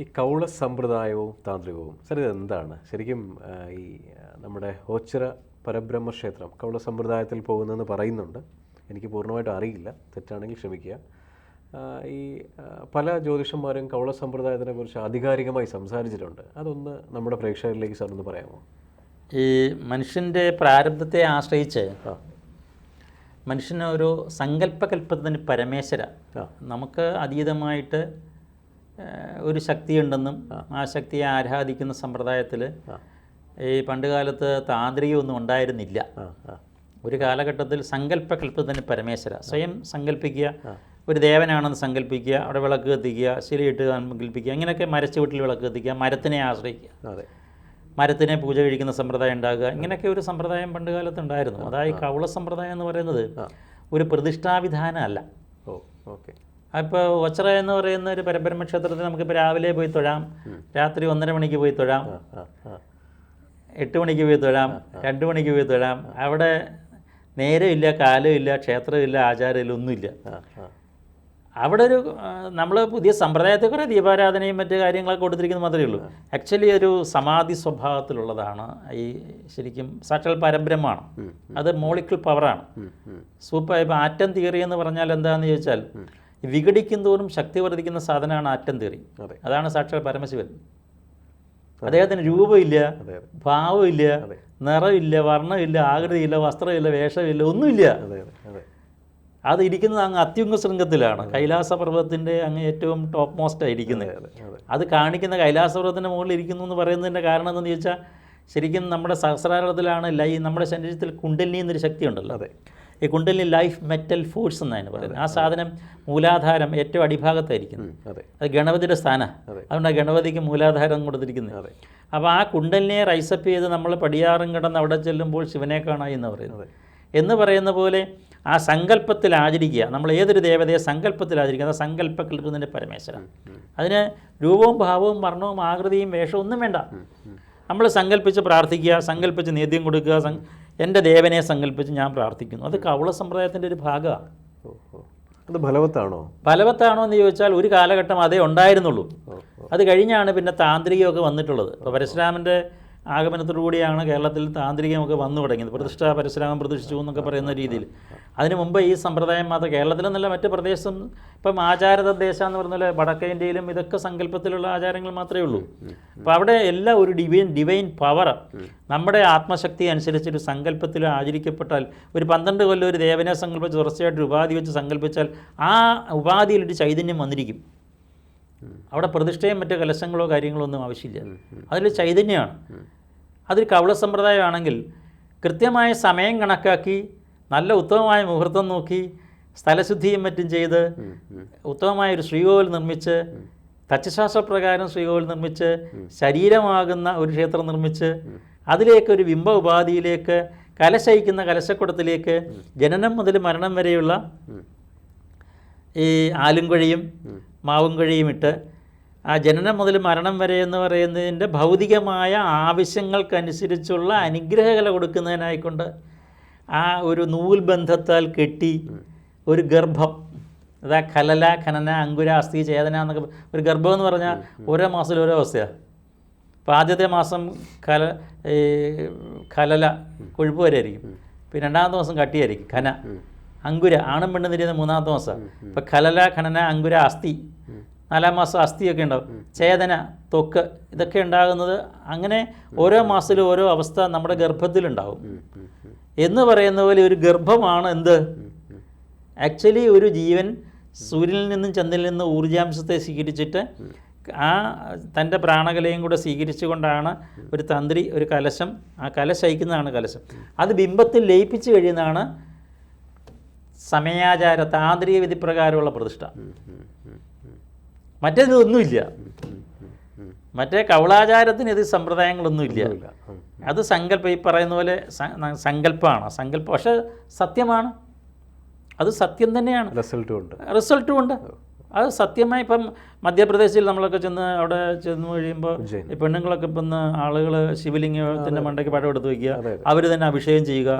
ഈ Khoula സമ്പ്രദായവും താന്ത്രികവും sir ഇത് എന്താണ് ശരിക്കും ഈ നമ്മുടെ ഓച്ചിറ പരബ്രഹ്മ ക്ഷേത്രം കൗള സമ്പ്രദായത്തിൽ പോകുന്നതെന്ന് പറയുന്നുണ്ട്. എനിക്ക് പൂർണമായിട്ട് അറിയില്ല. തെറ്റാണെങ്കിൽ ക്ഷമിക്കുക. ഈ പല ജ്യോതിഷന്മാരും കൗള സമ്പ്രദായത്തിനെ കുറിച്ച് ആധികാരികമായി സംസാരിച്ചിട്ടുണ്ട്. അതൊന്ന് നമ്മുടെ പ്രേക്ഷകരിലേക്ക് സാർ ഒന്ന് പറയാമോ? ഈ മനുഷ്യന്റെ പ്രാരബ്ധത്തെ ആശ്രയിച്ച് മനുഷ്യനൊരു മനുഷ്യന് ഒരു സങ്കല്പകൽപ്പത്തിന് പരമേശ്വര. നമുക്ക് അതീതമായിട്ട് ഒരു ശക്തിയുണ്ടെന്നും ആ. ശക്തിയെ ആരാധിക്കുന്ന സമ്പ്രദായത്തിൽ. ഈ പണ്ടുകാലത്ത് താന്ത്രികമൊന്നും ഉണ്ടായിരുന്നില്ല. ഒരു കാലഘട്ടത്തിൽ സങ്കല്പകൽപ്പത്തിന് പരമേശ്വര. സ്വയം സങ്കല്പിക്കുക ഒരു ദേവനാണെന്ന് സങ്കല്പിക്കുക അവിടെ വിളക്ക് കത്തിക്കുക ശിലയിട്ട് സങ്കല്പിക്കുക അങ്ങനെയൊക്കെ മരച്ചു വീട്ടിൽ വിളക്ക് കത്തിക്കുക മരത്തിനെ ആശ്രയിക്കുക. മരത്തിനെ പൂജ കഴിക്കുന്ന സമ്പ്രദായം ഉണ്ടാകുക ഇങ്ങനെയൊക്കെ ഒരു സമ്പ്രദായം പണ്ട് കാലത്ത് ഉണ്ടായിരുന്നു അതായത് കവള സമ്പ്രദായം എന്ന് പറയുന്നത് ഒരു പ്രതിഷ്ഠാവിധാനം അല്ല. Oh okay. അപ്പോൾ ഒച്ചറ എന്ന് പറയുന്ന ഒരു പരബ്രഹ്മ ക്ഷേത്രത്തിൽ നമുക്കിപ്പോൾ രാവിലെ പോയി തൊഴാം. രാത്രി ഒന്നര മണിക്ക് പോയി തൊഴാം. എട്ട് മണിക്ക് പോയി തൊഴാം. രണ്ട് മണിക്ക് പോയി തൊഴാം. അവിടെ നേരമില്ല കാലമില്ല ക്ഷേത്രമില്ല ആചാരമില്ല ഒന്നുമില്ല. അവിടെ ഒരു നമ്മൾ പുതിയ സമ്പ്രദായത്തെ കുറേ ദീപാരാധനയും മറ്റു കാര്യങ്ങളൊക്കെ കൊടുത്തിരിക്കുന്നത് മാത്രമേ ഉള്ളൂ. ആക്ച്വലി ഒരു സമാധി സ്വഭാവത്തിലുള്ളതാണ്. ഈ ശരിക്കും സാക്ഷാൽ പരബ്രഹ്മമാണ്. അത് മോളിക്കുൾ പവറാണ്. സൂപ്പർ ഇപ്പം ആറ്റം തിയറി എന്ന് പറഞ്ഞാൽ എന്താണെന്ന് ചോദിച്ചാൽ വിഘടിക്കും തോറും ശക്തി വർദ്ധിക്കുന്ന സാധനമാണ് ആറ്റം തിയറി അതാണ് സാക്ഷാൽ പരമശിവൻ. അദ്ദേഹത്തിന് രൂപമില്ല ഭാവമില്ല. നിറമില്ല വർണമില്ല ആകൃതിയില്ല വസ്ത്രമില്ല വേഷമില്ല ഒന്നുമില്ല. അതെ ഇരിക്കുന്നത് അങ്ങ് അത്യുംഗ ശൃംഗത്തിലാണ്. കൈലാസ പർവതത്തിന്റെ അങ്ങ് ഏറ്റവും ടോപ്പ് മോസ്റ്റ് ഇരിക്കുന്നത്. അതെ കാണിക്കുന്ന കൈലാസ പർവതത്തിന്റെ മുകളിൽ ഇരിക്കുന്നു എന്ന് പറയുന്നതിന്റെ കാരണം എന്താണെന്ന് ചോദിച്ചാൽ ശരിക്കും നമ്മുടെ സഹസ്രാരത്തിലാണ് ലൈ നമ്മുടെ ശരീരത്തിൽ കുണ്ടലിനി എന്നൊരു ശക്തി ഉണ്ടല്ലോ അതെ. ഈ കുണ്ടലിനി ലൈഫ് മെറ്റൽ ഫോഴ്സ് എന്നാണ് പറയുന്നത്. ആ സാധനം മൂലാധാരം ഏറ്റവും അടിഭാഗത്തായിരിക്കുന്നത് അതെ. ഗണപതിയുടെ സ്ഥാനം. അതെ. അതുകൊണ്ട് ആ ഗണപതിക്ക് മൂലാധാരം കൊടുത്തിരിക്കുന്നത്. അപ്പോൾ ആ കുണ്ടലിനെ റൈസപ്പ് ചെയ്ത് നമ്മൾ പടിയാറും കിടന്ന് അവിടെ ചെല്ലുമ്പോൾ ശിവനെ കാണായി എന്ന് പറയുന്നത്. എന്ന് പറയുന്ന പോലെ ആ സങ്കല്പത്തിൽ ആചരിക്കുക. നമ്മൾ ഏതൊരു ദേവതയെ സങ്കല്പത്തിൽ ആചരിക്കുക അത് സങ്കല്പ കൽപ്പത്തിന്റെ പരമേശ്വരൻ. അതിന് രൂപവും ഭാവവും വർണവും ആകൃതിയും വേഷവും ഒന്നും വേണ്ട. നമ്മൾ സങ്കല്പിച്ച് പ്രാർത്ഥിക്കുക സങ്കല്പിച്ച് നേദ്യം കൊടുക്കുക എന്റെ ദേവനെ സങ്കല്പിച്ച് ഞാൻ പ്രാർത്ഥിക്കുന്നു. അത് കവള സമ്പ്രദായത്തിന്റെ ഒരു ഭാഗമാണ്. അത് ഫലവത്താണോ? ഫലവത്താണോ എന്ന് ചോദിച്ചാൽ ഒരു കാലഘട്ടം അതേ ഉണ്ടായിരുന്നുള്ളൂ. അത് കഴിഞ്ഞാണ് പിന്നെ താന്ത്രികമൊക്കെ വന്നിട്ടുള്ളത്. ഇപ്പോൾ പരശുരാമന്റെ ആഗമനത്തോടു കൂടിയാണ് കേരളത്തിൽ താന്ത്രികമൊക്കെ വന്നു തുടങ്ങിയത്. പ്രതിഷ്ഠ പരശുരാമൻ പ്രതിഷ്ഠിച്ചു എന്നൊക്കെ പറയുന്ന രീതിയിൽ. അതിനു മുമ്പ് ഈ സമ്പ്രദായം മാത്രം കേരളത്തിലെന്നല്ല മറ്റ് പ്രദേശം ഇപ്പം ആചാരദേശം എന്ന് പറഞ്ഞാൽ വടക്കേ ഇന്ത്യയിലും ഇതൊക്കെ സങ്കല്പത്തിലുള്ള ആചാരങ്ങൾ മാത്രമേ ഉള്ളൂ. അപ്പോൾ അവിടെ എല്ലാം ഒരു ഡിവൈൻ ഡിവൈൻ പവർ നമ്മുടെ ആത്മശക്തി അനുസരിച്ചൊരു സങ്കല്പത്തിൽ ആചരിക്കപ്പെട്ടാൽ ഒരു പന്ത്രണ്ട് കൊല്ലം ഒരു ദേവനെ സങ്കല്പിച്ച് തുടർച്ചയായിട്ട് ഒരു ഉപാധി വെച്ച് സങ്കല്പിച്ചാൽ ആ ഉപാധിയിലൊരു ചൈതന്യം വന്നിരിക്കും. അവിടെ പ്രതിഷ്ഠയും മറ്റു കലശങ്ങളോ കാര്യങ്ങളോ ഒന്നും ആവശ്യമില്ല. അതിൽ ചൈതന്യമാണ്. അതൊരു കവള സമ്പ്രദായമാണെങ്കിൽ കൃത്യമായ സമയം കണക്കാക്കി നല്ല ഉത്തമമായ മുഹൂർത്തം നോക്കി സ്ഥലശുദ്ധിയും മറ്റും ചെയ്ത് ഉത്തമമായ ഒരു ശ്രീകോവിൽ നിർമ്മിച്ച് തച്ചശാസ്ത്രപ്രകാരം ശ്രീകോവിൽ നിർമ്മിച്ച് ശരീരമാകുന്ന ഒരു ക്ഷേത്രം നിർമ്മിച്ച് അതിലേക്ക് ഒരു ബിംബ ഉപാധിയിലേക്ക് കലശയിക്കുന്ന കലശക്കുടത്തിലേക്ക് ജനനം മുതൽ മരണം വരെയുള്ള ഈ ആലുംകുഴിയും മാവുംകുഴിയും ഇട്ട് ആ ജനനം മുതൽ മരണം വരെ എന്ന് പറയുന്നതിന്റെ ഭൗതികമായ ആവശ്യങ്ങൾക്കനുസരിച്ചുള്ള അനുഗ്രഹകല കൊടുക്കുന്നതിനായിക്കൊണ്ട് ആ ഒരു നൂൽ ബന്ധത്താൽ കെട്ടി ഒരു ഗർഭം അതാ കലല ഖനന അങ്കുര അസ്ഥി ചേതന എന്നൊക്കെ ഒരു ഗർഭം എന്ന് പറഞ്ഞാൽ ഓരോ മാസത്തിൽ ഓരോ അവസ്ഥയാണ് അപ്പോൾ ആദ്യത്തെ മാസം കല കലല കൊഴുപ്പ് വരെ ആയിരിക്കും പിന്നെ രണ്ടാമത്തെ മാസം കട്ടിയായിരിക്കും ഖന. അങ്കുര ആണും പെണ്ണും തിരിയുന്ന മൂന്നാമത്തെ മാസം. അപ്പം കലല ഖനന അങ്കുര അസ്ഥി നാലാം മാസം അസ്ഥിയൊക്കെ ഉണ്ടാവും. ചേതന തൊക്ക് ഇതൊക്കെ ഉണ്ടാകുന്നത് അങ്ങനെ ഓരോ മാസത്തിലും ഓരോ അവസ്ഥ നമ്മുടെ ഗർഭത്തിലുണ്ടാവും എന്ന് പറയുന്ന പോലെ ഒരു ഗർഭമാണ് എന്ത്? ആക്ച്വലി ഒരു ജീവൻ സൂര്യനിൽ നിന്നും ചന്ദ്രനിൽ നിന്നും ഊർജാംശത്തെ സ്വീകരിച്ചിട്ട് ആ തന്റെ പ്രാണകലയും കൂടെ സ്വീകരിച്ചുകൊണ്ടാണ് ഒരു തന്ത്രി ഒരു കലശം ആ കലശയിക്കുന്നതാണ് കലശം. അത് ബിംബത്തിൽ ലയിപ്പിച്ചു കഴിയുന്നതാണ് സമയാചാര താന്ത്രിക വിധിപ്രകാരമുള്ള പ്രതിഷ്ഠ. മറ്റേത് ഒന്നുമില്ല മറ്റേ കൗളാചാരത്തിന് ഇത് സമ്പ്രദായങ്ങളൊന്നുമില്ല. അത് സങ്കല്പം ഈ പറയുന്ന പോലെ സങ്കല്പമാണ് സങ്കല്പം പക്ഷെ സത്യമാണ്. അത് സത്യം തന്നെയാണ്. റിസൾട്ടും ഉണ്ട്. റിസൾട്ടും ഉണ്ട്. അത് സത്യമായി ഇപ്പം മധ്യപ്രദേശിൽ നമ്മളൊക്കെ ചെന്ന് അവിടെ ചെന്ന് കഴിയുമ്പോൾ. ഈ പെണ്ണുങ്ങളൊക്കെ ഇപ്പം ആളുകൾ ശിവലിംഗത്തിന്റെ മണ്ടയ്ക്ക് പടം എടുത്ത് വയ്ക്കുക അവർ തന്നെ അഭിഷേകം ചെയ്യുക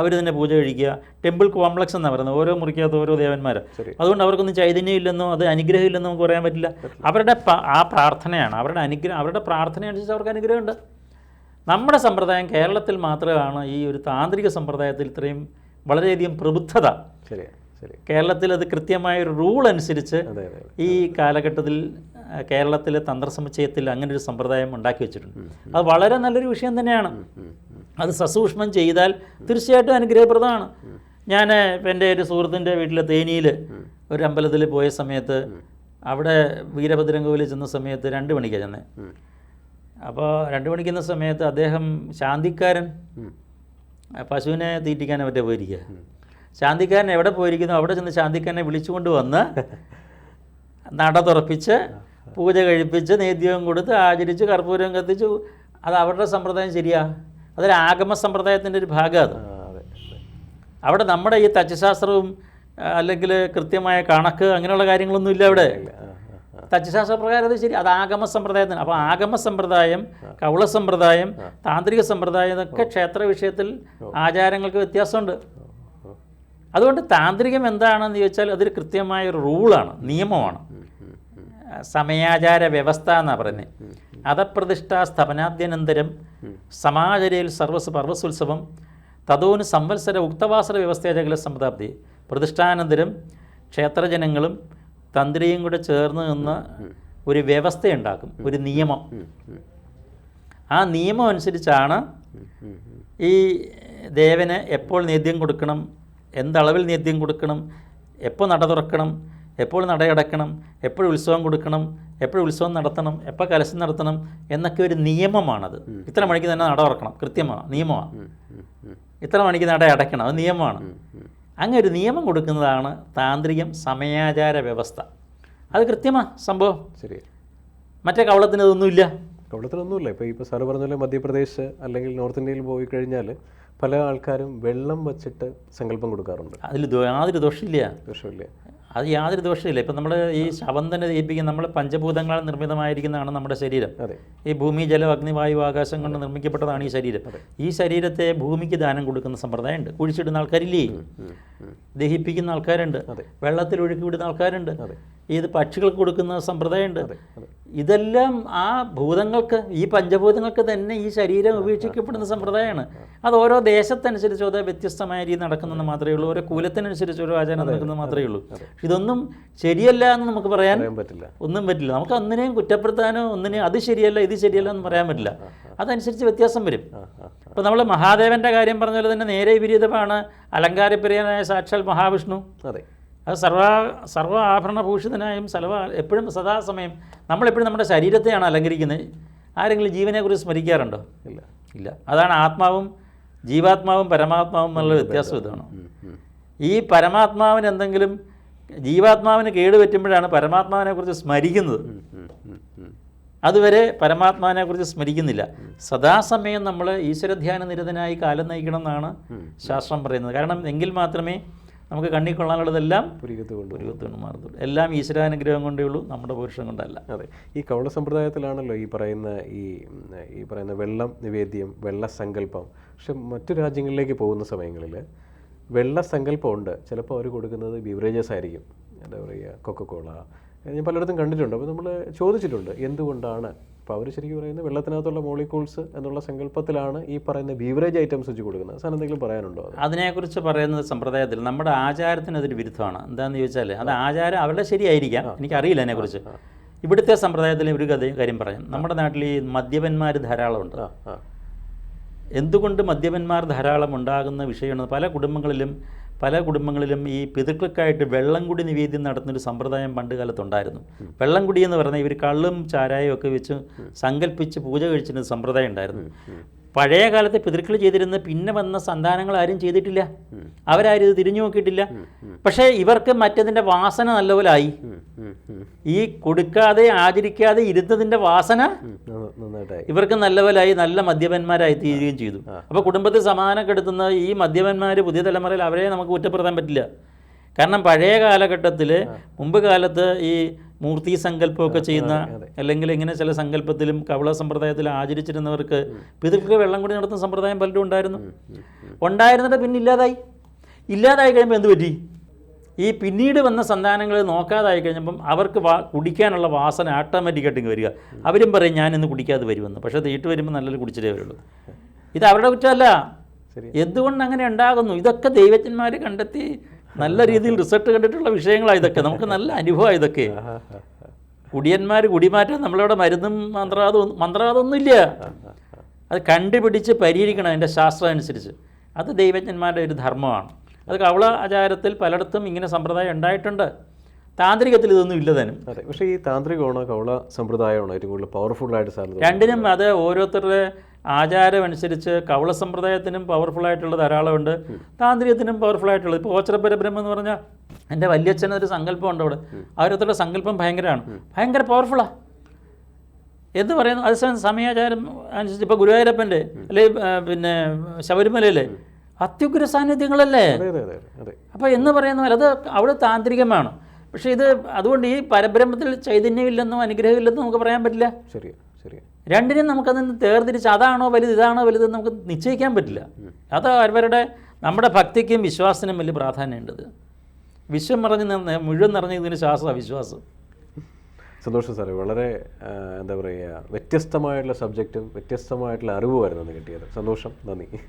അവർ തന്നെ പൂജ കഴിക്കുക. ടെമ്പിൾ കോംപ്ലക്സ് എന്നാണ് പറയുന്നത്. ഓരോ മുറിക്കകത്ത് ഓരോ ദേവന്മാർ അതുകൊണ്ട് അവർക്കൊന്നും ചൈതന്യം ഇല്ലെന്നോ അത് അനുഗ്രഹം ഇല്ലെന്നോ നമുക്ക് പറയാൻ പറ്റില്ല. അവരുടെ ആ പ്രാർത്ഥനയാണ്. അവരുടെ അനുഗ്രഹം അവരുടെ പ്രാർത്ഥന അനുസരിച്ച് അവർക്ക് അനുഗ്രഹമുണ്ട്. നമ്മുടെ സമ്പ്രദായം കേരളത്തിൽ മാത്രമാണ് ഈ ഒരു താന്ത്രിക സമ്പ്രദായത്തിൽ ഇത്രയും വളരെയധികം പ്രബുദ്ധത. ശരി ശരി. കേരളത്തിൽ അത് കൃത്യമായ ഒരു റൂൾ അനുസരിച്ച് ഈ കാലഘട്ടത്തിൽ കേരളത്തിലെ തന്ത്രസമുച്ചയത്തിൽ അങ്ങനെ ഒരു സമ്പ്രദായം ഉണ്ടാക്കി വെച്ചിട്ടുണ്ട്. അത് വളരെ നല്ലൊരു വിഷയം തന്നെയാണ്. അത് സസൂക്ഷ്മം ചെയ്താൽ തീർച്ചയായിട്ടും അനുഗ്രഹപ്രദമാണ്. ഞാൻ എന്റെ ഒരു സുഹൃത്തിന്റെ വീട്ടിലെ തേനിയിൽ ഒരു അമ്പലത്തിൽ പോയ സമയത്ത് അവിടെ വീരഭദ്രൻ കോവിലിൽ ചെന്ന സമയത്ത് രണ്ട് മണിക്കാണ് ചെന്നത് അപ്പോൾ രണ്ട് മണിക്കുന്ന സമയത്ത് അദ്ദേഹം ശാന്തിക്കാരൻ പശുവിനെ തീറ്റിക്കാൻ മറ്റേ പോയിരിക്കുക. ശാന്തിക്കാരൻ എവിടെ പോയിരിക്കുന്നു? അവിടെ ചെന്ന് ശാന്തിക്കാരനെ വിളിച്ചുകൊണ്ട് വന്ന് നട തുറപ്പിച്ച് പൂജ കഴിപ്പിച്ച് നേദ്യവും കൊടുത്ത് ആചരിച്ച് കർപ്പൂരം കത്തിച്ചു അത് അവരുടെ സമ്പ്രദായം ശരിയാ? അതൊരു ആഗമ സമ്പ്രദായത്തിന്റെ ഒരു ഭാഗം അത്. അവിടെ നമ്മുടെ ഈ തച്ചശാസ്ത്രവും അല്ലെങ്കിൽ കൃത്യമായ കണക്ക് അങ്ങനെയുള്ള കാര്യങ്ങളൊന്നും ഇല്ല അവിടെ. തച്ചശാസ്ത്ര. പ്രകാരം അത് ശരി. അത് ആഗമ സമ്പ്രദായത്തിന്. അപ്പോൾ ആഗമ സമ്പ്രദായം കൗള സമ്പ്രദായം താന്ത്രിക സമ്പ്രദായം ഇതൊക്കെ ക്ഷേത്ര വിഷയത്തിൽ ആചാരങ്ങൾക്ക് വ്യത്യാസമുണ്ട്. അതുകൊണ്ട് താന്ത്രികം എന്താണെന്ന് ചോദിച്ചാൽ അതൊരു കൃത്യമായ റൂളാണ് നിയമമാണ്. സമയാചാര വ്യവസ്ഥ എന്നാണ് പറയുന്നത് അധപ്രതിഷ്ഠ സ്ഥപനാദ്യനന്തരം സമാചരയിൽ സർവസ് പർവസുത്സവം തതോന് സംവത്സര ഉക്തവാസര വ്യവസ്ഥയാചകല സമ്പ്രാപ്തി പ്രതിഷ്ഠാനന്തരം ക്ഷേത്രജനങ്ങളും തന്ത്രിയും കൂടെ ചേർന്ന് നിന്ന് ഒരു വ്യവസ്ഥയുണ്ടാക്കും ഒരു നിയമം ആ നിയമം അനുസരിച്ചാണ്. ഈ ദേവന് എപ്പോൾ നേദ്യം കൊടുക്കണം എന്തളവിൽ നേദ്യം കൊടുക്കണം? എപ്പോൾ നട തുറക്കണം? എപ്പോൾ നടയടക്കണം എപ്പോൾ ഉത്സവം കൊടുക്കണം? എപ്പോൾ ഉത്സവം നടത്തണം? എപ്പോൾ കലശം നടത്തണം? എന്നൊക്കെ ഒരു നിയമമാണത്. ഇത്ര മണിക്ക് തന്നെ നട തുറക്കണം. കൃത്യമാണ് നിയമമാണ് ഇത്ര മണിക്ക് നട അടയ്ക്കണം അത് നിയമമാണ്. അങ്ങനെ ഒരു നിയമം കൊടുക്കുന്നതാണ് താന്ത്രികം സമയാചാര വ്യവസ്ഥ. അത് കൃത്യമാണ് സംഭവം. ശരി. മറ്റേ കവളത്തിന് ഇതൊന്നുമില്ല കവളത്തിനൊന്നുമില്ല. ഇപ്പോൾ ഇപ്പോൾ സാറ് പറഞ്ഞ പോലെ മധ്യപ്രദേശ് അല്ലെങ്കിൽ നോർത്ത് ഇന്ത്യയിൽ പോയി കഴിഞ്ഞാൽ പല ആൾക്കാരും വെള്ളം വച്ചിട്ട് സങ്കല്പം കൊടുക്കാറുണ്ട്. അതിൽ യാതൊരു ദോഷമില്ല ദോഷമില്ല അത് യാതൊരു ദോഷമില്ല ഇപ്പം നമ്മൾ ഈ ശവം തന്നെ ദഹിപ്പിക്കുന്ന നമ്മൾ പഞ്ചഭൂതങ്ങളാൽ നിർമ്മിതമായിരിക്കുന്നതാണ് നമ്മുടെ ശരീരം. അതെ. ഈ ഭൂമി ജലം അഗ്നി വായു ആകാശം കൊണ്ട് നിർമ്മിക്കപ്പെട്ടതാണ് ഈ ശരീരം. ഈ ശരീരത്തെ ഭൂമിക്ക് ദാനം കൊടുക്കുന്ന സമ്പ്രദായമുണ്ട്. കുഴിച്ചിടുന്ന ആൾക്കാരില്ലേ. ദഹിപ്പിക്കുന്ന ആൾക്കാരുണ്ട്. വെള്ളത്തിൽ ഒഴുക്കി വിടുന്ന ആൾക്കാരുണ്ട്. ഇത് പക്ഷികൾക്ക് കൊടുക്കുന്ന സമ്പ്രദായമുണ്ട്. ഇതെല്ലാം ആ ഭൂതങ്ങൾക്ക് ഈ പഞ്ചഭൂതങ്ങൾക്ക് തന്നെ ഈ ശരീരം ഉപേക്ഷിക്കപ്പെടുന്ന സമ്പ്രദായമാണ്. അത് ഓരോ ദേശത്തനുസരിച്ച് ഓരോ വ്യത്യസ്തമായ രീതി നടക്കുന്നെന്ന് മാത്രമേ ഉള്ളൂ. ഓരോ കുലത്തിനനുസരിച്ച് ഓരോ ആചാരം നടക്കുന്നത് മാത്രമേ ഉള്ളൂ. ഇതൊന്നും ശരിയല്ല എന്ന് നമുക്ക് പറയാൻ പറ്റില്ല. ഒന്നും പറ്റില്ല. നമുക്ക് ഒന്നിനെയും കുറ്റപ്പെടുത്താനോ ഒന്നിനെയും അത് ശരിയല്ല ഇത് ശരിയല്ല എന്ന് പറയാൻ പറ്റില്ല. അതനുസരിച്ച് വ്യത്യാസം വരും. ഇപ്പോൾ നമ്മൾ മഹാദേവന്റെ കാര്യം പറഞ്ഞ പോലെ തന്നെ നേരെ വിപരീതമാണ്. അലങ്കാരപ്രിയനായ സാക്ഷാൽ മഹാവിഷ്ണു. അതെ. അത് സർവ സർവ ആഭരണഭൂഷിതനായും സലവ എപ്പോഴും സദാസമയം നമ്മളെപ്പോഴും നമ്മുടെ ശരീരത്തെയാണ് അലങ്കരിക്കുന്നത്. ആരെങ്കിലും ജീവനെക്കുറിച്ച് സ്മരിക്കാറുണ്ടോ? ഇല്ല. ഇല്ല. അതാണ് ആത്മാവും ജീവാത്മാവും പരമാത്മാവും എന്നുള്ള വ്യത്യാസം ഇതാണ്. ഈ പരമാത്മാവിന് എന്തെങ്കിലും ജീവാത്മാവിന് കേടുപറ്റുമ്പോഴാണ് പരമാത്മാവിനെക്കുറിച്ച് സ്മരിക്കുന്നത്. അതുവരെ പരമാത്മാവിനെക്കുറിച്ച് സ്മരിക്കുന്നില്ല. സദാസമയം നമ്മൾ ഈശ്വരധ്യാന നിരതനായി കാലം നയിക്കണം എന്നാണ് ശാസ്ത്രം പറയുന്നത്. കാരണം എങ്കിൽ മാത്രമേ നമുക്ക് കണ്ണിൽ കൊള്ളാനുള്ളതെല്ലാം പുരികത്ത് കൊണ്ട് പുരുവത്തുകൊണ്ട് മാറത്തുള്ളൂ എല്ലാം ഈശ്വരാനുഗ്രഹം കൊണ്ടേ ഉള്ളൂ നമ്മുടെ പുരുഷൻ കൊണ്ടല്ല. അതെ. ഈ കവള സമ്പ്രദായത്തിലാണല്ലോ ഈ പറയുന്ന ഈ ഈ പറയുന്ന വെള്ളം നിവേദ്യം വെള്ള സങ്കല്പം. പക്ഷെ മറ്റു രാജ്യങ്ങളിലേക്ക് പോകുന്ന സമയങ്ങളിൽ വെള്ള സങ്കല്പമുണ്ട്. ചിലപ്പോൾ അവർ കൊടുക്കുന്നത് ബിവറേജസ് ആയിരിക്കും. എന്താ പറയുക കൊക്കക്കോള ഞാൻ പലയിടത്തും കണ്ടിട്ടുണ്ട്. അപ്പോൾ നമ്മൾ ചോദിച്ചിട്ടുണ്ട് എന്തുകൊണ്ടാണ് അപ്പോൾ അവർ ശരിക്കും പറയുന്നത് വെള്ളത്തിനകത്തുള്ള മോളിക്യൂൾസ് എന്നുള്ള സങ്കല്പത്തിലാണ് ഈ പറയുന്ന ബീവറേജ് ഐറ്റംസ് വെച്ച് കൊടുക്കുന്നത്. സാധനം എന്തെങ്കിലും പറയാനുണ്ടോ അതിനെക്കുറിച്ച് പറയുന്നത് സമ്പ്രദായത്തിൽ നമ്മുടെ ആചാരത്തിന് അതിന് വിരുദ്ധമാണ്. എന്താണെന്ന് ചോദിച്ചാൽ അത് ആചാരം അവരുടെ ശരിയായിരിക്കാം. എനിക്കറിയില്ല അതിനെക്കുറിച്ച്. ഇവിടുത്തെ സമ്പ്രദായത്തിൽ ഒരു കഥ കാര്യം പറയാം. നമ്മുടെ നാട്ടിൽ ഈ മദ്യപന്മാർ ധാരാളമുണ്ട്. എന്തുകൊണ്ട് മദ്യപന്മാർ ധാരാളം ഉണ്ടാകുന്ന വിഷയമാണ്? പല കുടുംബങ്ങളിലും പല കുടുംബങ്ങളിലും ഈ പിതൃക്കൾക്കായിട്ട് വെള്ളംകുടി നിവേദ്യം നടത്തുന്നൊരു സമ്പ്രദായം പണ്ട് കാലത്തുണ്ടായിരുന്നു. വെള്ളം കുടി എന്ന് പറഞ്ഞാൽ ഇവർ കള്ളും ചാരായും ഒക്കെ വെച്ച് സങ്കല്പിച്ച് പൂജ കഴിച്ചിരുന്ന സമ്പ്രദായം ഉണ്ടായിരുന്നു. പഴയ കാലത്ത് പിതൃക്കൾ ചെയ്തിരുന്ന പിന്നെ വന്ന സന്താനങ്ങൾ ആരും ചെയ്തിട്ടില്ല. അവരാരും ഇത് തിരിഞ്ഞു നോക്കിയിട്ടില്ല. പക്ഷേ ഇവർക്ക് മറ്റതിന്റെ വാസന നല്ലപോലെ ആയി ഉം, ഉം, ഉം. ഈ കൊടുക്കാതെ ആചരിക്കാതെ ഇരുന്നതിന്റെ വാസന ഇവർക്ക് നല്ലപോലായി നല്ല മദ്യപന്മാരായി തീരുകയും ചെയ്തു. അപ്പോൾ കുടുംബത്തിൽ സമാധാനം കെടുത്തുന്ന ഈ മദ്യപന്മാർ പുതിയ തലമുറയിൽ അവരെ നമുക്ക് കുറ്റപ്പെടുത്താൻ പറ്റില്ല. കാരണം പഴയ കാലഘട്ടത്തിൽ മുമ്പ് കാലത്ത് ഈ മൂർത്തി സങ്കല്പമൊക്കെ ചെയ്യുന്ന അല്ലെങ്കിൽ ഇങ്ങനെ ചില സങ്കല്പത്തിലും കവള സമ്പ്രദായത്തിലും ആചരിച്ചിരുന്നവർക്ക് പിതൃക്ക് വെള്ളം കൂടി നടത്തുന്ന സമ്പ്രദായം പലരും ഉണ്ടായിരുന്നു. ഉണ്ടായിരുന്നിട്ട് പിന്നെ ഇല്ലാതായി. ഇല്ലാതായി കഴിയുമ്പോൾ എന്ത് പറ്റി? ഈ പിന്നീട് വന്ന സന്താനങ്ങൾ നോക്കാതായി കഴിഞ്ഞപ്പം അവർക്ക് വാ കുടിക്കാനുള്ള വാസന ഓട്ടോമാറ്റിക്കായിട്ട് ഇങ്ങ് വരിക. അവരും പറയും ഞാൻ ഇന്ന് കുടിക്കാതെ വരുമെന്ന്. പക്ഷേ തീട്ട് വരുമ്പോൾ നല്ലൊരു കുടിച്ചിട്ടേ വരുള്ളൂ. ഇത് അവരുടെ കുറ്റമല്ല. എന്തുകൊണ്ട് അങ്ങനെ ഉണ്ടാകുന്നു? ഇതൊക്കെ ദൈവജ്ഞന്മാർ കണ്ടെത്തി നല്ല രീതിയിൽ റിസൾട്ട് കണ്ടിട്ടുള്ള വിഷയങ്ങളാണ് ഇതൊക്കെ. നമുക്ക് നല്ല അനുഭവമാണ് ഇതൊക്കെ. കുടിയന്മാർ കുടിമാറ്റം നമ്മളിവിടെ മരുന്നും മന്ത്രവാദം മന്ത്രവാദമൊന്നുമില്ല. അത് കണ്ടുപിടിച്ച് പരിഹരിക്കണം അതിന്റെ ശാസ്ത്രം അനുസരിച്ച്. അത് ദൈവജ്ഞന്മാരുടെ ഒരു ധർമ്മമാണ്. അത് കവള ആചാരത്തിൽ പലയിടത്തും ഇങ്ങനെ സമ്പ്രദായം ഉണ്ടായിട്ടുണ്ട്. താന്ത്രികത്തിൽ ഇതൊന്നും ഇല്ല തന്നെ പക്ഷേ ഈ താന്ത്രികമാണോ കവള സമ്പ്രദായമാണോ ഏറ്റവും കൂടുതൽ പവർഫുൾ ആയിട്ട് സാറിന് രണ്ടിനും അത് ഓരോരുത്തരുടെ ആചാരം അനുസരിച്ച് കവള സമ്പ്രദായത്തിനും പവർഫുൾ ആയിട്ടുള്ള ധാരാളമുണ്ട്. താന്ത്രികത്തിനും പവർഫുൾ ആയിട്ടുള്ളത്. ഇപ്പോൾ ഓച്ചറപരബ്രഹ്മം എന്ന് പറഞ്ഞാൽ എന്റെ വല്യച്ഛനൊരു സങ്കല്പമുണ്ട് അവിടെ അവരത്തുള്ള സങ്കല്പം ഭയങ്കരമാണ് ഭയങ്കര പവർഫുള്ളാണ് എന്ന് പറയുന്നു? അതേസമയം സമയാചാരം അനുസരിച്ച് ഇപ്പോൾ ഗുരുവായൂരപ്പന്റെ അല്ലെ പിന്നെ ശബരിമലയിലെ അത്യുഗ്ര സാന്നിധ്യങ്ങളല്ലേ അപ്പോൾ എന്ന് പറയുന്ന പോലെ അത് അവിടെ താന്ത്രികമാണ്. പക്ഷേ ഇത് അതുകൊണ്ട് ഈ പരബ്രഹ്മത്തിൽ ചൈതന്യമില്ലെന്നും അനുഗ്രഹമില്ലെന്നും നമുക്ക് പറയാൻ പറ്റില്ല. ശരിയാണ് ശരിയാ. രണ്ടിനും നമുക്കതിന് തേർതിരിച്ച് അതാണോ വലുത് ഇതാണോ വലുത് നമുക്ക് നിശ്ചയിക്കാൻ പറ്റില്ല. അത് അവരുടെ നമ്മുടെ ഭക്തിക്കും വിശ്വാസത്തിനും വലിയ പ്രാധാന്യമുണ്ടത്. വിശ്വം നിറഞ്ഞ് നിന്ന് മുഴുവൻ നിറഞ്ഞതിന് ശ്വാസം വിശ്വാസം. സന്തോഷം സാറേ. വളരെ എന്താ പറയുക വ്യത്യസ്തമായിട്ടുള്ള സബ്ജക്റ്റും വ്യത്യസ്തമായിട്ടുള്ള അറിവുമായിരുന്നു കിട്ടിയത്. സന്തോഷം. നന്ദി.